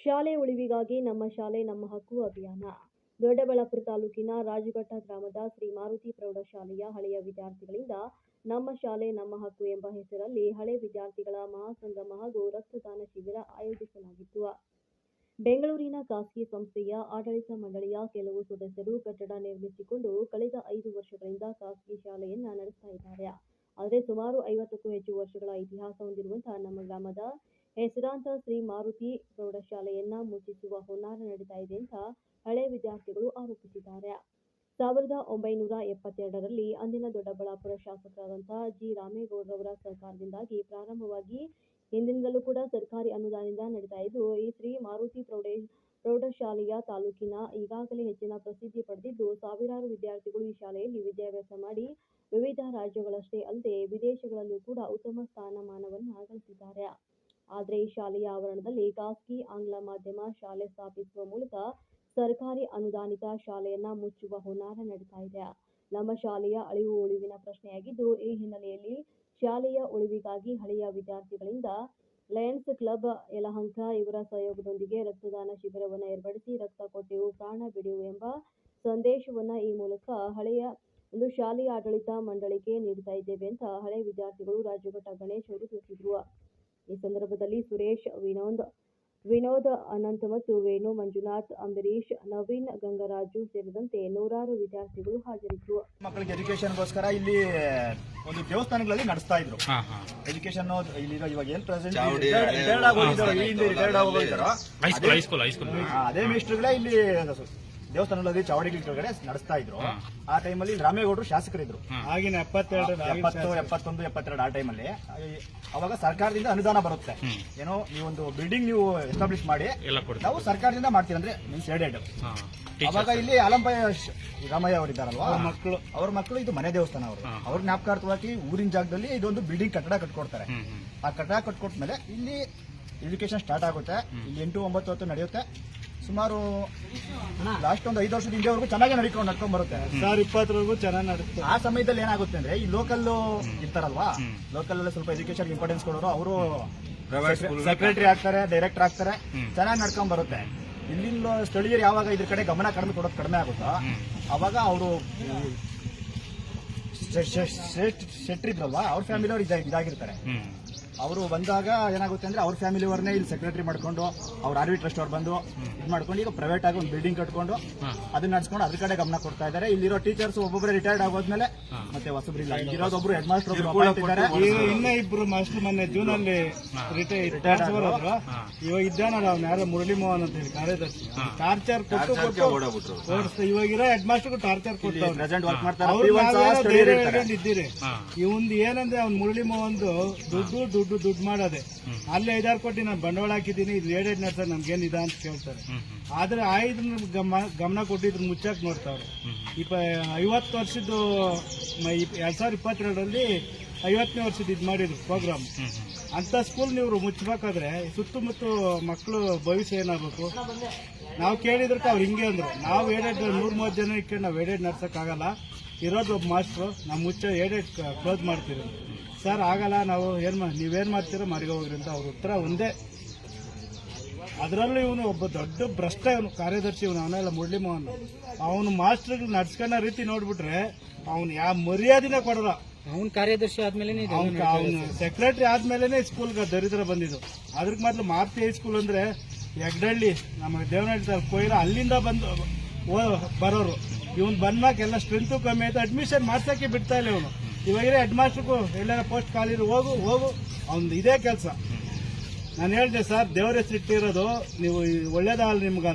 ಶಾಲೆ ಉಳಿವಿಗಾಗಿ ನಮ್ಮ ಶಾಲೆ, ನಮ್ಮ ಹಕ್ಕು ಅಭಿಯಾನ. ದೊಡ್ಡಬಳ್ಳಾಪುರ ತಾಲೂಕಿನ ರಾಜಘಟ್ಟ ಗ್ರಾಮದ ಶ್ರೀ ಮಾರುತಿ ಪ್ರೌಢಶಾಲೆಯ ಹಳೆಯ ವಿದ್ಯಾರ್ಥಿಗಳಿಂದ ನಮ್ಮ ಶಾಲೆ, ನಮ್ಮ ಹಕ್ಕು ಎಂಬ ಹೆಸರಲ್ಲಿ ಹಳೆ ವಿದ್ಯಾರ್ಥಿಗಳ ಮಹಾಸಂಗಮ ಹಾಗೂ ರಕ್ತದಾನ ಶಿಬಿರ ಆಯೋಜಿಸಲಾಗಿತ್ತು. ಬೆಂಗಳೂರಿನ ಖಾಸಗಿ ಸಂಸ್ಥೆಯ ಆಡಳಿತ ಮಂಡಳಿಯ ಕೆಲವು ಸದಸ್ಯರು ಕಟ್ಟಡ ನಿರ್ಮಿಸಿಕೊಂಡು ಕಳೆದ ಐದು ವರ್ಷಗಳಿಂದ ಖಾಸಗಿ ಶಾಲೆಯನ್ನ ನಡೆಸ್ತಾ ಇದ್ದಾರೆ. ಆದರೆ ಸುಮಾರು ಐವತ್ತಕ್ಕೂ ಹೆಚ್ಚು ವರ್ಷಗಳ ಇತಿಹಾಸ ಹೊಂದಿರುವಂತಹ ನಮ್ಮ ಗ್ರಾಮದ ಹೆಸರಾಂತ ಶ್ರೀ ಮಾರುತಿ ಪ್ರೌಢಶಾಲೆಯನ್ನ ಮುಚ್ಚಿಸುವ ಹುನ್ನಾರ ನಡೀತಾ ಇದೆ ಅಂತ ಹಳೆ ವಿದ್ಯಾರ್ಥಿಗಳು ಆರೋಪಿಸಿದ್ದಾರೆ. ಸಾವಿರದ ಒಂಬೈನೂರ ಎಪ್ಪತ್ತೆರಡರಲ್ಲಿ ಅಂದಿನ ದೊಡ್ಡಬಳ್ಳಾಪುರ ಶಾಸಕರಾದಂತಹ ಜಿ ರಾಮೇಗೌಡರವರ ಸಹಕಾರದಿಂದಾಗಿ ಪ್ರಾರಂಭವಾಗಿ ಹಿಂದಿನಿಂದಲೂ ಕೂಡ ಸರ್ಕಾರಿ ಅನುದಾನದಿಂದ ನಡೀತಾ ಇದ್ದು, ಈ ಶ್ರೀ ಮಾರುತಿ ಪ್ರೌಢ, ಪ್ರೌಢಶಾಲೆಯ ತಾಲೂಕಿನ ಈಗಾಗಲೇ ಹೆಚ್ಚಿನ ಪ್ರಸಿದ್ಧಿ ಪಡೆದಿದ್ದು, ಸಾವಿರಾರು ವಿದ್ಯಾರ್ಥಿಗಳು ಈ ಶಾಲೆಯಲ್ಲಿ ವಿದ್ಯಾಭ್ಯಾಸ ಮಾಡಿ ವಿವಿಧ ರಾಜ್ಯಗಳಷ್ಟೇ ಅಲ್ಲದೆ ವಿದೇಶಗಳಲ್ಲೂ ಕೂಡ ಉತ್ತಮ ಸ್ಥಾನಮಾನವನ್ನು ಗಳಿಸಿದ್ದಾರೆ. ಆದರೆ ಈ ಶಾಲೆಯ ಆವರಣದಲ್ಲಿ ಖಾಸಗಿ ಆಂಗ್ಲ ಮಾಧ್ಯಮ ಶಾಲೆ ಸ್ಥಾಪಿಸುವ ಮೂಲಕ ಸರ್ಕಾರಿ ಅನುದಾನಿತ ಶಾಲೆಯನ್ನ ಮುಚ್ಚುವ ಹುನ್ನಾರ ನಡೀತಾ ಇದೆ. ನಮ್ಮ ಶಾಲೆಯ ಅಳಿವು ಉಳಿವಿನ ಪ್ರಶ್ನೆಯಾಗಿದ್ದು, ಈ ಹಿನ್ನೆಲೆಯಲ್ಲಿ ಶಾಲೆಯ ಉಳಿವಿಗಾಗಿ ಹಳೆಯ ವಿದ್ಯಾರ್ಥಿಗಳಿಂದ ಲಯನ್ಸ್ ಕ್ಲಬ್, ಯಲಹಂಕ ಇವರ ಸಹಯೋಗದೊಂದಿಗೆ ರಕ್ತದಾನ ಶಿಬಿರವನ್ನು ಏರ್ಪಡಿಸಿ ರಕ್ತ ಕೊಟ್ಟೆವು, ಪ್ರಾಣ ಬಿಡೆವು ಎಂಬ ಸಂದೇಶವನ್ನು ಈ ಮೂಲಕ ಹಳೆಯ ಒಂದು ಶಾಲೆಯ ಆಡಳಿತ ಮಂಡಳಿಗೆ ನೀಡ್ತಾ ಇದ್ದೇವೆ ಅಂತ ಹಳೆ ವಿದ್ಯಾರ್ಥಿಗಳು ರಾಜಘಟ್ಟ ಗಣೇಶ್ ಅವರು ತಿಳಿಸಿದ್ರು. ಈ ಸಂದರ್ಭದಲ್ಲಿ ಸುರೇಶ್ ವಿನೋದ್ ವಿನೋದ್ ಅನಂತ್ ಮತ್ತು ವೇಣು ಮಂಜುನಾಥ್ ಅಂಬರೀಶ್ ನವೀನ್ ಗಂಗರಾಜು ಸೇರಿದಂತೆ ನೂರಾರು ವಿದ್ಯಾರ್ಥಿಗಳು ಹಾಜರಿದ್ದರು. ಮಕ್ಕಳಿಗೆ ಎಜುಕೇಶನ್ಗೋಸ್ಕರ ಇಲ್ಲಿ ಒಂದು ದೇವಸ್ಥಾನಗಳಲ್ಲಿ ನಡೆಸ್ತಾ ಇದ್ರು. ಹಾ ಹಾ. ಎಜುಕೇಶನ್ ಇಲ್ಲಿರೋ ಇವಾಗ ಏನ್ ಪ್ರೆಸೆಂಟ್ ರಿಟೈರ್ಡ್ ಆಗೋಗಿದ್ದಾರೋ ರಿಟೈರ್ಡ್ ಆಗೋಗಿದ್ದಾರೋ? ಅದೇ ಮಿನಿಸ್ಟರ್ಗಳೇ ಇಲ್ಲಿ ದೇವಸ್ಥಾನಗಳಲ್ಲಿ ಚಾವಡಿಗಳ ಕೆಳಗಡೆ ನಡೆಸ್ತಾ ಇದ್ರು. ಆ ಟೈಮಲ್ಲಿ ರಾಮೇಗೌಡರು ಶಾಸಕರಿದ್ರು. ಆಗಿನ ಎಪ್ಪತ್ತೆರಡು ಎಪ್ಪತ್ತು ಎಪ್ಪತ್ತೊಂದು ಎಪ್ಪತ್ತೆರಡು ಆ ಟೈಮಲ್ಲಿ ಅವಾಗ ಸರ್ಕಾರದಿಂದ ಅನುದಾನ ಬರುತ್ತೆ. ಏನೋ ನೀವೊಂದು ಬಿಲ್ಡಿಂಗ್ ನೀವು ಎಸ್ಟಾಬ್ಲಿಷ್ ಮಾಡಿ ನಾವು ಸರ್ಕಾರದಿಂದ ಮಾಡ್ತೀವಿ ಅಂದ್ರೆ ಮೀನ್ಸ್ ಏಡೆಡ್ ಅವಾಗ ಇಲ್ಲಿ ಆಲಂಪಾಯ ಶ- ರಾಮಯ್ಯ ಅವರಿದ್ದಾರಲ್ವಾ? ಮಕ್ಕಳು. ಅವ್ರ ಮಕ್ಕಳು ಇದು ಮನೆ ದೇವಸ್ಥಾನ ಅವರು. ಅವ್ರ ಜ್ಞಾಪಕಾರ್ಥವಾಗಿ ಊರಿನ ಜಾಗದಲ್ಲಿ ಇದೊಂದು ಬಿಲ್ಡಿಂಗ್ ಕಟ್ಟಡ ಕಟ್ಕೊಡ್ತಾರೆ. ಆ ಕಟ್ಟಡ ಕಟ್ಕೊಟ್ಮೇಲೆ ಇಲ್ಲಿ ಎಜುಕೇಶನ್ ಸ್ಟಾರ್ಟ್ ಆಗುತ್ತೆ. ಇಲ್ಲಿ ಎಂಟು ಒಂಬತ್ತು ಹೊತ್ತು ನಡೆಯುತ್ತೆ. ಸುಮಾರು ಲಾಸ್ಟ್ ಒಂದು ಐದು ವರ್ಷದ ಹಿಂದೆವರೆಗೂ ಚೆನ್ನಾಗಿ ನಡ್ಕೊಂಡು ನಡ್ಕೊಂಡ್ ಬರುತ್ತೆ. ಸಾವಿರ ಇಪ್ಪತ್ತರವರೆಗೂ ಚೆನ್ನಾಗಿ ನಡುತ್ತೆ ಆ ಸಮಯದಲ್ಲಿ ಏನಾಗುತ್ತೆ ಅಂದ್ರೆ ಈ ಲೋಕಲ್ ಇರ್ತಾರಲ್ವಾ ಲೋಕಲ್ ಅಲ್ಲಿ ಸ್ವಲ್ಪ ಎಜುಕೇಶನ್ ಇಂಪಾರ್ಟೆನ್ಸ್ ಕೊಡೋರು ಅವರು ಸೆಕ್ರೆಟರಿ ಆಗ್ತಾರೆ ಡೈರೆಕ್ಟರ್ ಆಗ್ತಾರೆ ಚೆನ್ನಾಗಿ ನಡ್ಕೊಂಡ್ ಬರುತ್ತೆ. ಇಲ್ಲಿಂದ ಸ್ಥಳೀಯರು ಯಾವಾಗ ಇದ್ರ ಕಡೆ ಗಮನ ಕಡಿಮೆ ಕೊಡೋದು ಕಡಿಮೆ ಆಗುತ್ತೋ? ಅವಾಗ ಅವರು ಸೆಟ್ ಇದ್ರಲ್ವಾ ಅವ್ರ ಫ್ಯಾಮಿಲಿ ಅವ್ರು ಇದಾಗಿರ್ತಾರೆ. ಅವರು ಬಂದಾಗ ಏನಾಗುತ್ತೆ ಅಂದ್ರೆ ಅವ್ರ ಫ್ಯಾಮಿಲಿ ಅವ್ರನ್ನೇ ಇಲ್ಲಿ ಸೆಕ್ರೆಟರಿ ಮಾಡ್ಕೊಂಡು ಅವ್ರ ಆರ್ವಿ ಟ್ರಸ್ಟ್ ಅವ್ರು ಬಂದು ಇದು ಮಾಡ್ಕೊಂಡು ಈಗ ಪ್ರೈವೇಟ್ ಆಗಿ ಒಂದು ಬಿಲ್ಡಿಂಗ್ ಕಟ್ಕೊಂಡು ಅದನ್ನ ನಡ್ಸ್ಕೊಂಡು ಅದ್ರ ಕಡೆ ಗಮನ ಕೊಡ್ತಾ ಇದ್ದಾರೆ. ಇಲ್ಲಿರೋ ಟೀಚರ್ಸ್ ಒಬ್ಬೊಬ್ಬರೇ ರಿಟೈರ್ಡ್ ಆಗೋದ್ಮೇಲೆ ಮತ್ತೆ ಹೊಸಬ್ರು ಇಲ್ಲ. ಇರೋದೊಬ್ರು ಹೆಡ್ ಮಾಸ್ಟರ್ ಇನ್ನ ಇಬ್ರು ಮಾಸ್ಟರ್ ಮೊನ್ನೆ ಜೂನ್ ಅಲ್ಲಿ ರಿಟೈರ್ ಟ್ರಾನ್ಸ್ಫರ್ ಆದ್ರು. ಇವಾಗ ಇದ್ದಾನಲ್ಲ ಅವ್ನು ಯಾರೋ ಮುರಳಿ ಮೋಹನ್ ಅಂತ ಹೇಳಿ ಕಾರ್ಯದರ್ಶಿ. ಟಾರ್ಚರ್ ಕೊಟ್ಟು ಕೊಟ್ಟು ಇವಾಗಿರೋ ಹೆಡ್ ಮಾಸ್ಟರ್ ಟಾರ್ಚರ್ ಕೊಟ್ಟು ಪ್ರೆಸೆಂಟ್ ವರ್ಕ್ ಮಾಡ್ತಾರೆ. ಅವ್ರು P1 ಸಹ ನಾವೇನೋ ಸ್ಥಳೀಯರು ಧೈರ್ಯ ಇರ್ತಾರೆ. ಹೇಳ್ಕೊಂಡು ಇದ್ದೀರಿ. ಇವಂದು ಏನಂದ್ರೆ ಅವ್ನು ಮುರಳಿ ಮೋಹನ್ ದುಡ್ಡು ದುಡ್ಡು ದುಡ್ಡು ದುಡ್ಡು ಮಾಡೋದೆ. ಅಲ್ಲಿ ಐದಾರು ಕೋಟಿ ನಾನು ಬಂಡವಾಳ ಹಾಕಿದ್ದೀನಿ ಇದು ಏಡೆಡ್ ನಡೆಸ ನಮ್ಗೇನು ಇದ ಅಂತ ಕೇಳ್ತಾರೆ. ಆದರೆ ಆಯ್ದು ಗಮನ ಗಮನ ಕೊಟ್ಟಿದ್ರು ಮುಚ್ಚಾಕ್ ನೋಡ್ತಾವ್ರೆ. ಇಪ್ಪ ಐವತ್ತು ವರ್ಷದ್ದು ಎರಡು ಸಾವಿರದ ಇಪ್ಪತ್ತೆರಡರಲ್ಲಿ ಐವತ್ತನೇ ವರ್ಷದ ಇದು ಮಾಡಿದ್ರು ಪ್ರೋಗ್ರಾಮ್. ಅಂತ ಸ್ಕೂಲ್ ನೀವು ಮುಚ್ಚಬೇಕಾದ್ರೆ ಸುತ್ತಮುತ್ತ ಮಕ್ಕಳು ಭವಿಷ್ಯ ಏನಾಗಬೇಕು? ನಾವು ಕೇಳಿದ್ರಕ್ಕೆ ಅವ್ರು ಹಿಂಗೆ ಅಂದರು. ನಾವು ಏಡೆಡ್ ನೂರ್ ಮೂವತ್ತು ಜನ ಇಟ್ಕೊಂಡು ನಾವು ಏಡೆಡ್ ನಡ್ಸೋಕ್ಕಾಗಲ್ಲ. ಇರೋದು ಒಬ್ಬ ಮಾಸ್ಟ್ರು ನಾವು ಮುಚ್ಚ ಏಡೆಡ್ ಕ್ಲೋಸ್ ಮಾಡ್ತೀವಿ. ಸರ್ ಆಗಲ್ಲ ನಾವು ಏನ್ ಮಾ ನೀವೇನ್ ಮಾಡ್ತೀರೋ ಮರಿಗೆ ಹೋಗ್ರಿ ಅಂತ ಅವ್ರ ಉತ್ತರ ಒಂದೇ. ಅದರಲ್ಲೂ ಇವನು ಒಬ್ಬ ದೊಡ್ಡ ಭ್ರಷ್ಟ ಇವನು ಕಾರ್ಯದರ್ಶಿ ಇವನು ಅವನೆಲ್ಲ ಮುರಳಿ ಮೋಹನ್ ಅವನು ಮಾಸ್ಟರ್ ನಡ್ಸ್ಕೊಂಡ ರೀತಿ ನೋಡ್ಬಿಟ್ರೆ ಅವನು ಯಾವ ಮರ್ಯಾದಿನ ಕೊಡಲ್ಲ. ಅವನ್ ಕಾರ್ಯದರ್ಶಿ ಆದ್ಮೇಲೆ ಅವ್ನು ಸೆಕ್ರೆಟರಿ ಆದ್ಮೇಲೆ ಸ್ಕೂಲ್ಗೆ ದರಿದ್ರ ಬಂದಿದ್ದು. ಅದ್ರಕ್ ಮೊದಲು ಮಾರುತಿ ಹೈಸ್ಕೂಲ್ ಅಂದ್ರೆ ಯಗ್ಡಳ್ಳಿ ನಮ್ಮ ದೇವನಹಳ್ಳಿ ಕೊಯ್ಲ ಅಲ್ಲಿಂದ ಬಂದು ಬರೋರು. ಇವನ್ ಬಂದ್ಮಾಕೆಲ್ಲ ಎಲ್ಲ ಸ್ಟ್ರೆಂತ್ ಕಮ್ಮಿ ಆಯ್ತು. ಅಡ್ಮಿಷನ್ ಮಾಡ್ಸಕ್ಕೆ ಬಿಡ್ತಾ ಇಲ್ಲ ಇವನು. ಇವಾಗಿರೋ ಹೆಡ್ ಮಾಸ್ಟರ್ಗು ಎಲ್ಲಾರ ಪೋಸ್ಟ್ ಖಾಲಿ ಹೋಗು ಹೋಗು. ಅವ್ನು ಇದೇ ಕೆಲಸ. ನಾನು ಹೇಳಿದೆ ಸರ್, ದೇವ್ರ ಹೆಸರು ಇಟ್ಟಿರೋದು, ನೀವು ಒಳ್ಳೇದಾಗಲ್ಲ ನಿಮ್ಗೆ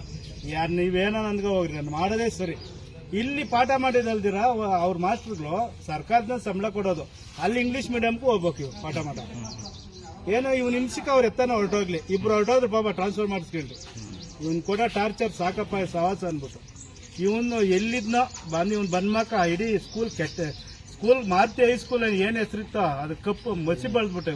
ಯಾರು, ನೀವೇನೋ ನನ್ಗೆ ಹೋಗ್ರಿ, ನಾನು ಮಾಡೋದೇ ಸರಿ. ಇಲ್ಲಿ ಪಾಠ ಮಾಡಿದಲ್ದಿರ ಅವ್ರ ಮಾಸ್ಟರ್ಗಳು ಸರ್ಕಾರದ ಸಂಬಳ ಕೊಡೋದು. ಅಲ್ಲಿ ಇಂಗ್ಲೀಷ್ ಮೀಡಿಯಂಗೂ ಹೋಗ್ಬೇಕು ಇವ್ರು, ಪಾಠ ಮಾಡ. ಏನೋ ಇವ್ನು ನಿಮ್ಸಿಕ ಅವ್ರ ಎತ್ತನ ಹೊರಟೋಗ್ಲಿ. ಇಬ್ರು ಹೊರಟೋದ್ರೆ ಪಾಪ ಟ್ರಾನ್ಸ್ಫರ್ ಮಾಡಿಸ್ಕೊಂಡ್ರಿ. ಇವ್ನು ಕೂಡ ಟಾರ್ಚರ್ ಸಾಕಪ್ಪ, ಸವಾಸ ಅನ್ಬಿಟ್ಟು. ಇವನು ಎಲ್ಲಿದ್ನೋ ಬಂದು, ಇವ್ನು ಬಂದ್ಮಾಕ ಇಡೀ ಸ್ಕೂಲ್ ಕೆಟ್ಟ ಸ್ಕೂಲ್ ಮಾರುತಿ ಹೈಸ್ಕೂಲ್ ಏನ್ ಹೆಸರಿತ್ತ ಅದು ಕಪ್ಪು ಮಸಿ ಬೆಳೆದ್ಬಿಟ್ಟೆ